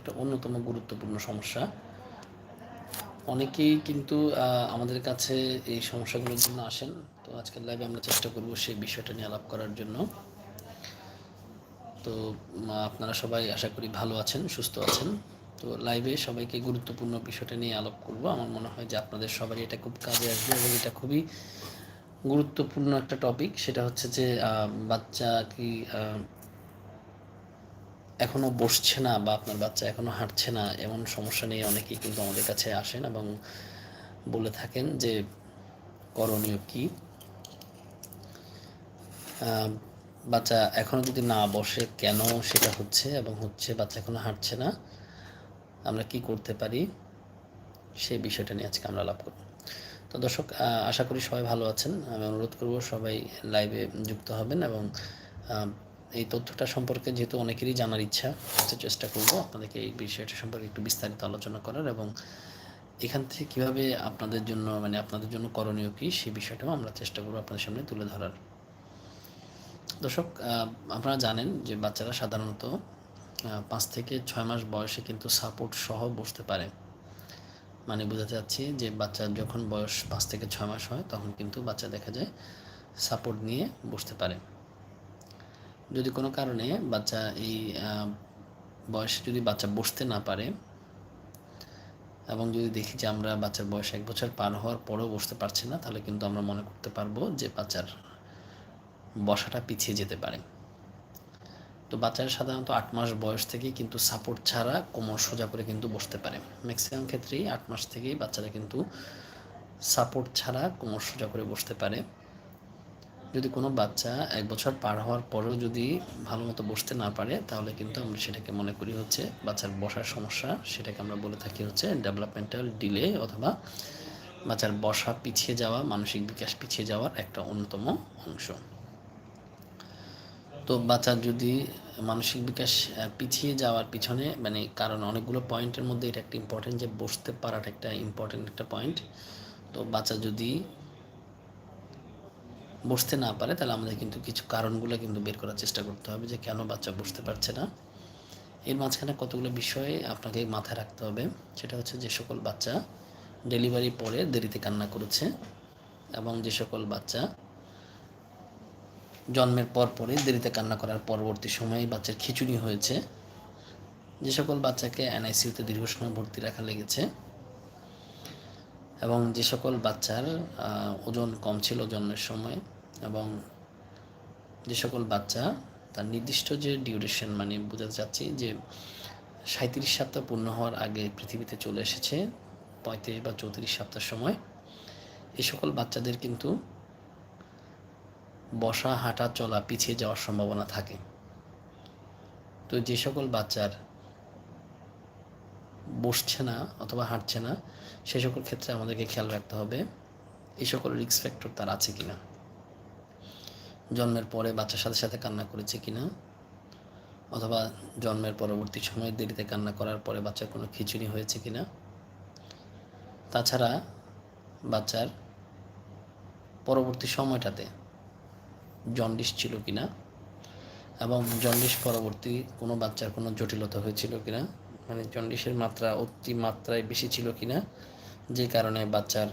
একটা অন্যতম গুরুত্বপূর্ণ সমস্যা। অনেকেই কিন্তু আমাদের কাছে এই সমস্যাগুলোর জন্য আসেন। তো আজকের লাইভে আমরা চেষ্টা করব সেই বিষয়টা নিয়ে আলাপ করার জন্য। তো আপনারা সবাই আশা করি ভালো আছেন, সুস্থ আছেন। তো লাইভে সবাইকে গুরুত্বপূর্ণ বিষয়টা নিয়ে আলাপ করব। আমার মনে হয় যে আপনাদের সবারই এটা খুব কাজে আসবে এবং এটা খুবই গুরুত্বপূর্ণ একটা টপিক সেটা হচ্ছে যে বাচ্চা কি আহ, এখনও বসছে না বা আপনার বাচ্চা এখনও হাঁটছে না এমন সমস্যা নিয়ে অনেকেই কিন্তু আমাদের কাছে আসেন এবং বলে থাকেন যে করণীয় কি। বাচ্চা এখনও যদি না বসে কেন সেটা হচ্ছে এবং হচ্ছে বাচ্চা এখনও হাঁটছে না আমরা কি করতে পারি? সেই বিষয়টা নিয়ে আজকে আমরা লাভ করব। তো দর্শক আশা করি সবাই ভালো আছেন। আমি অনুরোধ করব সবাই লাইভে যুক্ত হবেন এবং এই তথ্যটা সম্পর্কে যেহেতু অনেকেরই জানার ইচ্ছা চেষ্টা করব আপনাদেরকে এই বিষয়টা সম্পর্কে একটু বিস্তারিত আলোচনা করার এবং এখান থেকে কীভাবে আপনাদের জন্য মানে আপনাদের জন্য করণীয় কী সেই বিষয়টাও আমরা চেষ্টা করব আপনাদের সামনে তুলে ধরার। দর্শক আপনারা জানেন যে বাচ্চারা সাধারণত পাঁচ থেকে ছয় মাস বয়সে কিন্তু সাপোর্ট সহ বসতে পারে। মানে বোঝাতে চাচ্ছি যে বাচ্চার যখন বয়স পাঁচ থেকে ছয় মাস হয়, তখন কিন্তু বাচ্চা দেখা যায় সাপোর্ট নিয়ে বসতে পারে। যদি কোনো কারণে বাচ্চা এই বয়সে যদি বাচ্চা বসতে না পারে এবং যদি দেখি যে আমরা বাচ্চার বয়স এক বছর পার হওয়ার পরেও বসতে পারছি না, তাহলে কিন্তু আমরা মনে করতে পারব যে বাচ্চার বসাটা পিছিয়ে যেতে পারে। তো বাচ্চারা সাধারণত আট মাস বয়স থেকেই কিন্তু সাপোর্ট ছাড়া কোমর সোজা করে কিন্তু বসতে পারে। ম্যাক্সিমাম ক্ষেত্রেই আট মাস থেকেই বাচ্চারা কিন্তু সাপোর্ট ছাড়া কোমর সোজা করে বসতে পারে। যদি কোনো বাচ্চা এক বছর পার হওয়ার পরেও যদি ভালো মতো বসতে না পারে, তাহলে কিন্তু আমরা সেটাকে মনে করি হচ্ছে বাচ্চার বসার সমস্যা। সেটাকে আমরা বলে থাকি হচ্ছে ডেভেলপমেন্টাল ডিলে অথবা বাচ্চার বসা পিছিয়ে যাওয়া, মানসিক বিকাশ পিছিয়ে যাওয়ার একটা অন্যতম অংশ। তো বাচ্চার যদি মানসিক বিকাশ পিছিয়ে যাওয়ার পিছনে মানে কারণ অনেকগুলো পয়েন্টের মধ্যে এটা একটা ইম্পর্টেন্ট যে বসতে পারাটা একটা ইম্পর্টেন্ট একটা পয়েন্ট তো বাচ্চা যদি বসতে না পারে, তাহলে আমাদের কিন্তু কিছু কারণগুলো কিন্তু বের করার চেষ্টা করতে হবে যে কেন বাচ্চা বসতে পারছে না। এর মাঝখানে কতগুলো বিষয় আপনাকে মাথায় রাখতে হবে, সেটা হচ্ছে যে সকল বাচ্চা ডেলিভারি পরে দেরিতে কান্না করেছে এবং যে সকল বাচ্চা জন্মের পর পরে দেরিতে কান্না করার পরবর্তী সময়ে বাচ্চার খিচুড়ি হয়েছে। যে সকল বাচ্চাকে এনআইসিউতে দীর্ঘ সময় ভর্তি রাখা লেগেছে এবং যে সকল বাচ্চার ওজন কম ছিল জন্মের সময় এবং যে সকল বাচ্চা, তার নির্দিষ্ট যে ডিউরেশন মানে বোঝাতে চাচ্ছি যে সাঁত্রিশ সপ্তাহ পূর্ণ হওয়ার আগে পৃথিবীতে চলে এসেছে, পঁয়ত্রিশ বা চৌত্রিশ সপ্তাহ সময়। এই সকল বাচ্চাদের কিন্তু বসা, হাঁটা, চলা, পিছিয়ে যাওয়ার সম্ভাবনা থাকে। তো যে সকল বাচ্চার বসছে না অথবা হাঁটছে না, সে সকল ক্ষেত্রে আমাদেরকে খেয়াল রাখতে হবে এই সকল রিস্ক ফ্যাক্টর তার আছে কিনা। জন্মের পরে বাচ্চার সাথে সাথে কান্না করেছে কিনা? অথবা জন্মের পরবর্তী সময়ে দেরিতে কান্না করার পরে বাচ্চার কোনো খিচুড়ি হয়েছে কিনা? তাছাড়া বাচ্চার পরবর্তী সময়টাতে জন্ডিস ছিল কিনা? এবং জন্ডিস পরবর্তী কোনো বাচ্চার কোনো জটিলতা হয়েছিল কিনা? মানে জন্ডিসের মাত্রা অতি মাত্রায় বেশি ছিল কিনা? যে কারণে বাচ্চার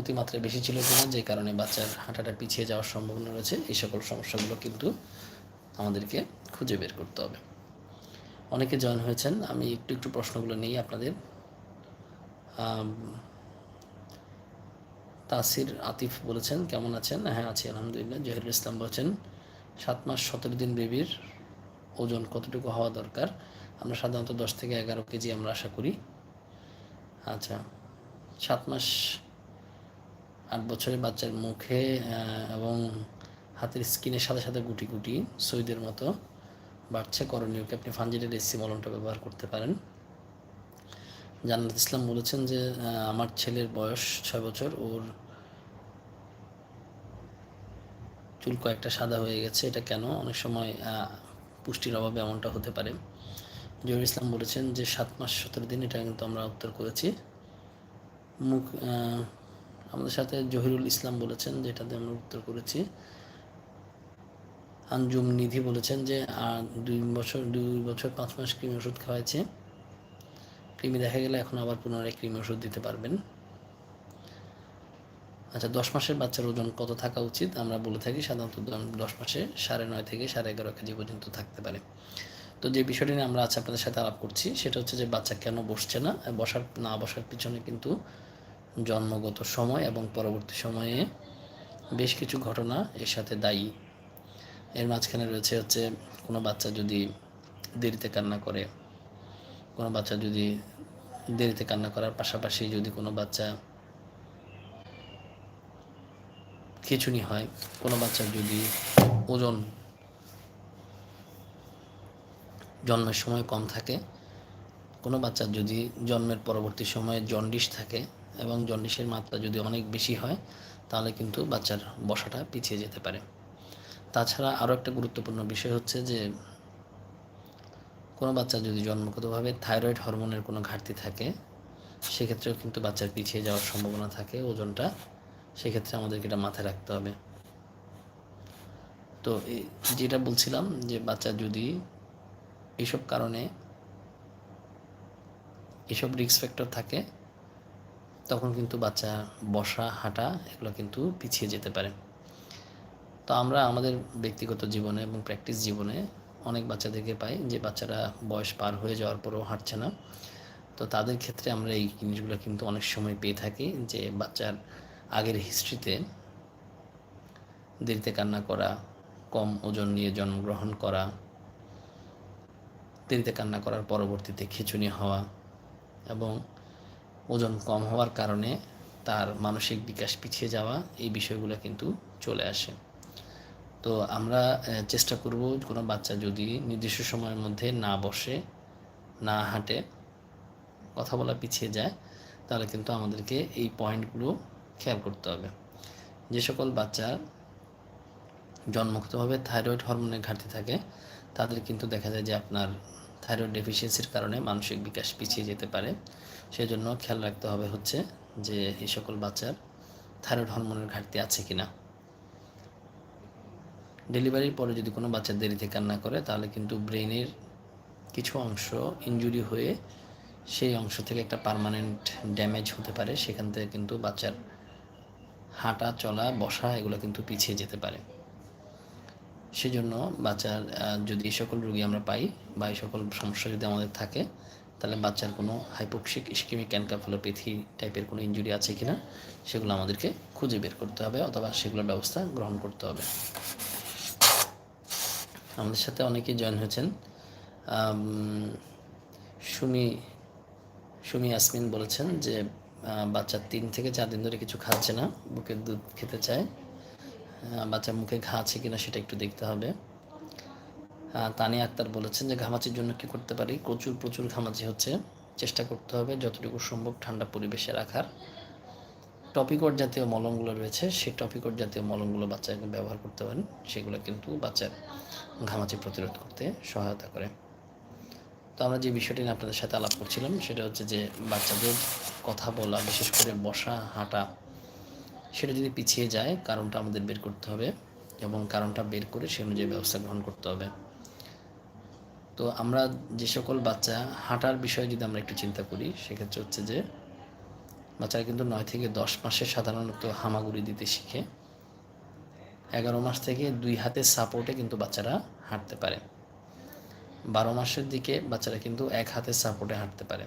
অতিমাত্রায় বেশি ছিল কিনা, যে কারণে বাচ্চার হাঁটাটা পিছিয়ে যাওয়ার সম্ভাবনা রয়েছে, এই সকল সমস্যাগুলো কিন্তু আমাদেরকে খুঁজে বের করতে হবে। অনেকে জয়েন হয়েছেন, আমি একটু একটু প্রশ্নগুলো নিই আপনাদের। তাসির আতিফ বলেছেন, কেমন আছেন? হ্যাঁ আছি, আলহামদুলিল্লাহ। জহিরুল ইসলাম বলছেন, সাত মাস সতেরো দিন বেবির ওজন কতটুকু হওয়া দরকার? আমরা সাধারণত দশ থেকে এগারো কেজি আমরা আশা করি। আচ্ছা সাত মাস আট বছরের বাচ্চার মুখে এবং হাতের স্কিনের সাথে সাথে গুটি গুটি সইদের মতো বাড়ছে। করণীয়কে আপনি ফানজিডের এসি মলমটা ব্যবহার করতে পারেন। জান্নাত ইসলাম বলেছেন যে আমার ছেলের বয়স ছয় বছর, ওর চুল কয়েকটা সাদা হয়ে গেছে। এটা কেন? অনেক সময় পুষ্টির অভাবে এমনটা হতে পারে। জহির ইসলাম বলেছেন যে, সাত মাস সতেরো দিন, এটা কিন্তু আমরা উত্তর করেছি। মুখ আমাদের সাথে জহিরুল ইসলাম বলেছেন, যেটাতে আমরা উত্তর করেছি। আঞ্জুম নিধি বলেছেন যে, আর দুই বছর দুই বছর পাঁচ মাস কৃমি ওষুধ খাওয়াইছে। কৃমি দেখা গেলে এখন আবার পুনরায় কৃমি ওষুধ দিতে পারবেন। আচ্ছা দশ মাসের বাচ্চার ওজন কত থাকা উচিত? আমরা বলে থাকি সাধারণত দশ মাসে সাড়ে নয় থেকে সাড়ে এগারো কেজি পর্যন্ত থাকতে পারে। তো যে বিষয়টি নিয়ে আমরা আজকে আপনাদের সাথে আলাপ করছি, সেটা হচ্ছে যে বাচ্চা কেন বসছে না, বসার না বসার পিছনে কিন্তু জন্মগত সময় এবং পরবর্তী সময়ে বেশ কিছু ঘটনা এর সাথে দায়ী। এর মাঝখানে রয়েছে হচ্ছে কোনো বাচ্চা যদি দেরিতে কান্না করে, কোনো বাচ্চা যদি দেরিতে কান্না করার পাশাপাশি যদি কোনো বাচ্চা খিচুনি হয়, কোনো বাচ্চার যদি ওজন জন্মের সময় কম থাকে, কোনো বাচ্চার যদি জন্মের পরবর্তী সময়ে জন্ডিস থাকে এবং জন্ডিসের মাত্রা যদি অনেক বেশি হয়, তাহলে কিন্তু বাচ্চার বসাটা পিছিয়ে যেতে পারে। তাছাড়া আরও একটা গুরুত্বপূর্ণ বিষয় হচ্ছে যে, কোনো বাচ্চা যদি জন্মগতভাবে থাইরয়েড হরমোনের কোনো ঘাটতি থাকে, সেক্ষেত্রেও কিন্তু বাচ্চার পিছিয়ে যাওয়ার সম্ভাবনা থাকে, ওজনটা সেক্ষেত্রে আমাদেরকে এটা মাথায় রাখতে হবে। তো যেটা বলছিলাম যে বাচ্চা যদি এসব কারণে এসব রিস্ক ফ্যাক্টর থাকে তখন কিন্তু বাচ্চা বসা, হাঁটা এগুলো কিন্তু পিছিয়ে যেতে পারে। তো আমরা আমাদের ব্যক্তিগত জীবনে এবং প্র্যাকটিস জীবনে অনেক বাচ্চাদেরকে পাই যে বাচ্চারা বয়স পার হয়ে যাওয়ার পরেও হাঁটছে না। তো তাদের ক্ষেত্রে আমরা এই জিনিসগুলো কিন্তু অনেক সময় পেয়ে থাকি যে বাচ্চার আগের হিস্ট্রিতে দেরিতে কান্না করা, কম ওজন নিয়ে জন্মগ্রহণ করা, দেরিতে কান্না করার পরবর্তীতে খিচুনি হওয়া এবং ওজন কম হওয়ার কারণে তার মানসিক বিকাশ পিছিয়ে যাওয়া এই বিষয়গুলো কিন্তু চলে আসে। তো আমরা চেষ্টা করব কোনো বাচ্চা যদি নির্দিষ্ট সময়ের মধ্যে না বসে, না হাঁটে, কথা বলা পিছিয়ে যায়, তাহলে কিন্তু আমাদেরকে এই পয়েন্টগুলো খেয়াল করতে হবে। যে সকল বাচ্চা জন্মগতভাবে থাইরয়েড হরমোনের ঘাটতি থাকে, তাদের কিন্তু দেখা যায় যে আপনার থাইরয়েড ডেফিসিয়েন্সির কারণে মানসিক বিকাশ পিছিয়ে যেতে পারে। সেজন্য খেয়াল রাখতে হবে হচ্ছে যে এই সকল বাচ্চার থাইরয়েড হরমোনের ঘাটতি আছে কি না ডেলিভারির পরে যদি কোনো বাচ্চা দেরিতে কান্না করে, তাহলে কিন্তু ব্রেনের কিছু অংশ ইঞ্জুরি হয়ে সেই অংশ থেকে একটা পারমানেন্ট ড্যামেজ হতে পারে। সেখান থেকে কিন্তু বাচ্চার হাঁটা, চলা, বসা এগুলো কিন্তু পিছিয়ে যেতে পারে। সেজন্য বাচ্চার যদি এই সকল রুগী আমরা পাই বা এই সকল সমস্যা যদি আমাদের থাকে তাহলে বাচ্চার কোনো হাইপোক্সিক ইস্কিমিক ক্যানকাফলোপ্যাথি টাইপের কোনো ইঞ্জুরি আছে কি না সেগুলো আমাদেরকে খুঁজে বের করতে হবে অথবা সেগুলোর ব্যবস্থা গ্রহণ করতে হবে। আমাদের সাথে অনেকেই জয়েন হয়েছেন। সুমি সুমি আসমিন বলেছেন যে বাচ্চা তিন থেকে চার দিন ধরে কিছু খাচ্ছে না, বুকের দুধ খেতে চায়। বাচ্চার মুখে ঘা আছে কিনা সেটা একটু দেখতে হবে। তানিয়া আক্তার বলেছেন যে ঘামাচির জন্য কি করতে পারি? প্রচুর প্রচুর ঘামাচি হচ্ছে। চেষ্টা করতে হবে যতটুকু সম্ভব ঠান্ডা পরিবেশে রাখার। টপিকট জাতীয় মলমগুলো রয়েছে, সেই টপিকট জাতীয় মলমগুলো বাচ্চাকে ব্যবহার করতে পারেন। সেগুলো কিন্তু বাচ্চার ঘামাচি প্রতিরোধ করতে সহায়তা করে। তো আমরা যে বিষয়টি নিয়ে আপনাদের সাথে আলাপ করছিলাম, সেটা হচ্ছে যে বাচ্চাদের কথা বলা, বিশেষ করে বসা, হাঁটা, সেটা যদি পিছিয়ে যায়, কারণটা আমাদের বের করতে হবে এবং কারণটা বের করে সে অনুযায়ী ব্যবস্থা গ্রহণ করতে হবে। তো আমরা যে সকল বাচ্চা হাঁটার বিষয়ে যদি আমরা একটু চিন্তা করি, সেক্ষেত্রে হচ্ছে যে বাচ্চারা কিন্তু নয় থেকে দশ মাসে সাধারণত হামাগুড়ি দিতে শিখে। এগারো মাস থেকে দুই হাতের সাপোর্টে কিন্তু বাচ্চারা হাঁটতে পারে। বারো মাসের দিকে বাচ্চারা কিন্তু এক হাতের সাপোর্টে হাঁটতে পারে।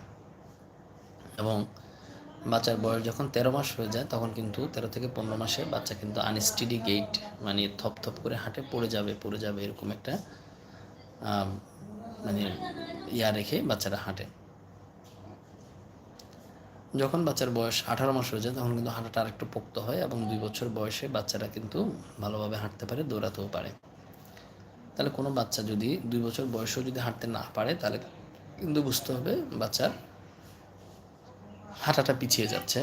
এবং বাচ্চার বয়স যখন তেরো মাস হয়ে যায়, তখন কিন্তু তেরো থেকে পনেরো মাসে বাচ্চা কিন্তু আনস্টিডি গেট মানে থপ থপ করে হাঁটে, পড়ে যাবে পড়ে যাবে, এরকম একটা মানে ইয়া রেখে বাচ্চারা হাঁটে। যখন বাচ্চার বয়স আঠারো মাস হয়ে যায়, তখন কিন্তু হাঁটাটা আরেকটু পোক্ত হয় এবং দুই বছর বয়সে বাচ্চারা কিন্তু ভালোভাবে হাঁটতে পারে, দৌড়াতেও পারে। তাহলে কোনো বাচ্চা যদি দুই বছর বয়সেও যদি হাঁটতে না পারে, তাহলে কিন্তু বুঝতে হবে বাচ্চার হাঁটাটা পিছিয়ে যাচ্ছে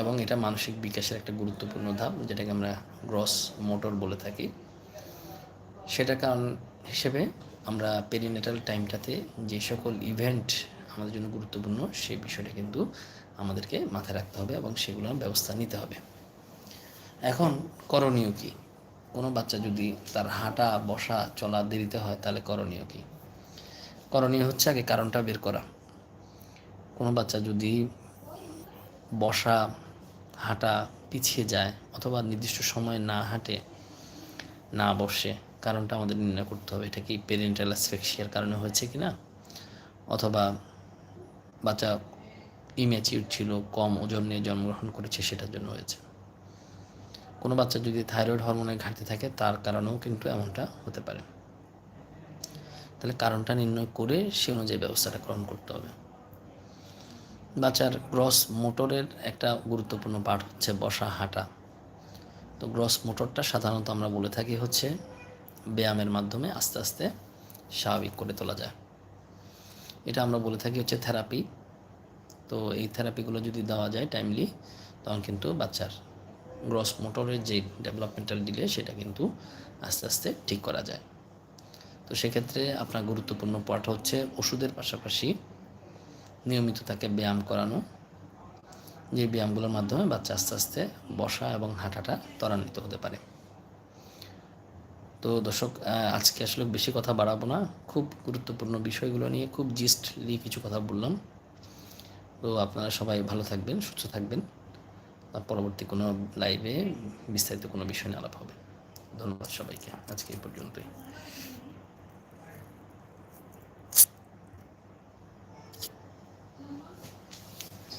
এবং এটা মানসিক বিকাশের একটা গুরুত্বপূর্ণ ধাপ, যেটাকে আমরা গ্রস মোটর বলে থাকি। সেটা কারণ হিসেবে আমরা পেরিনেটাল টাইমটাতে যে সকল ইভেন্ট আমাদের জন্য গুরুত্বপূর্ণ সেই বিষয়টা কিন্তু আমাদেরকে মাথায় রাখতে হবে এবং সেগুলোর ব্যবস্থা নিতে হবে। এখন করণীয় কি? কোনো বাচ্চা যদি তার হাঁটা, বসা, চলা দেরিতে হয়, তাহলে করণীয় কি? করণীয় হচ্ছে আগে কারণটা বের করা। কোনো বাচ্চা যদি বসা, হাঁটা পিছিয়ে যায় অথবা নির্দিষ্ট সময় না হাঁটে, না বসে কারণটা আমাদের নির্ণয় করতে হবে। এটা কি পেরেন্টাল অ্যাসফেক্সিয়ার কারণে হয়েছে কি না? অথবা বাচ্চা ইম্যাচিউর ছিল, কম ওজন নিয়ে জন্মগ্রহণ করেছে, সেটার জন্য হয়েছে। কোনো বাচ্চা যদি থাইরয়েড হরমোনের ঘাটতি থাকে, তার কারণেও কিন্তু এমনটা হতে পারে। তাহলে কারণটা নির্ণয় করে সে অনুযায়ী ব্যবস্থাটা গ্রহণ করতে হবে। বাচ্চার গ্রস মোটরের একটা গুরুত্বপূর্ণ পার্ট হচ্ছে বসা হাঁটা। তো গ্রস মোটরটা সাধারণত আমরা বলে থাকি হচ্ছে ব্যায়ামের মাধ্যমে আস্তে আস্তে স্বাভাবিক করে তোলা যায়। এটা আমরা বলে থাকি হচ্ছে থেরাপি তো এই থেরাপিগুলো যদি দেওয়া যায় টাইমলি তখন কিন্তু বাচ্চার গ্রস মোটরের যে ডেভেলপমেন্টাল ডিলে সেটা কিন্তু আস্তে আস্তে ঠিক করা যায়। তো সেক্ষেত্রে আপনার গুরুত্বপূর্ণ পার্ট হচ্ছে ওষুধের পাশাপাশি নিয়মিত তাকে ব্যায়াম করানো। যে ব্যায়ামগুলোর মাধ্যমে বাচ্চা আস্তে আস্তে বসা এবং হাঁটাটা ত্বরান্বিত হতে পারে। তো দর্শক আজকে আসলে বেশি কথা বাড়াবো না। খুব গুরুত্বপূর্ণ বিষয়গুলো নিয়ে খুব জিস্টলি কিছু কথা বললাম। তো আপনারা সবাই ভালো থাকবেন, সুস্থ থাকবেন। পরবর্তী কোনো লাইভে বিস্তারিত কোনো বিষয় নিয়ে আলাপ হবে। ধন্যবাদ সবাইকে। আজকে এই পর্যন্তই।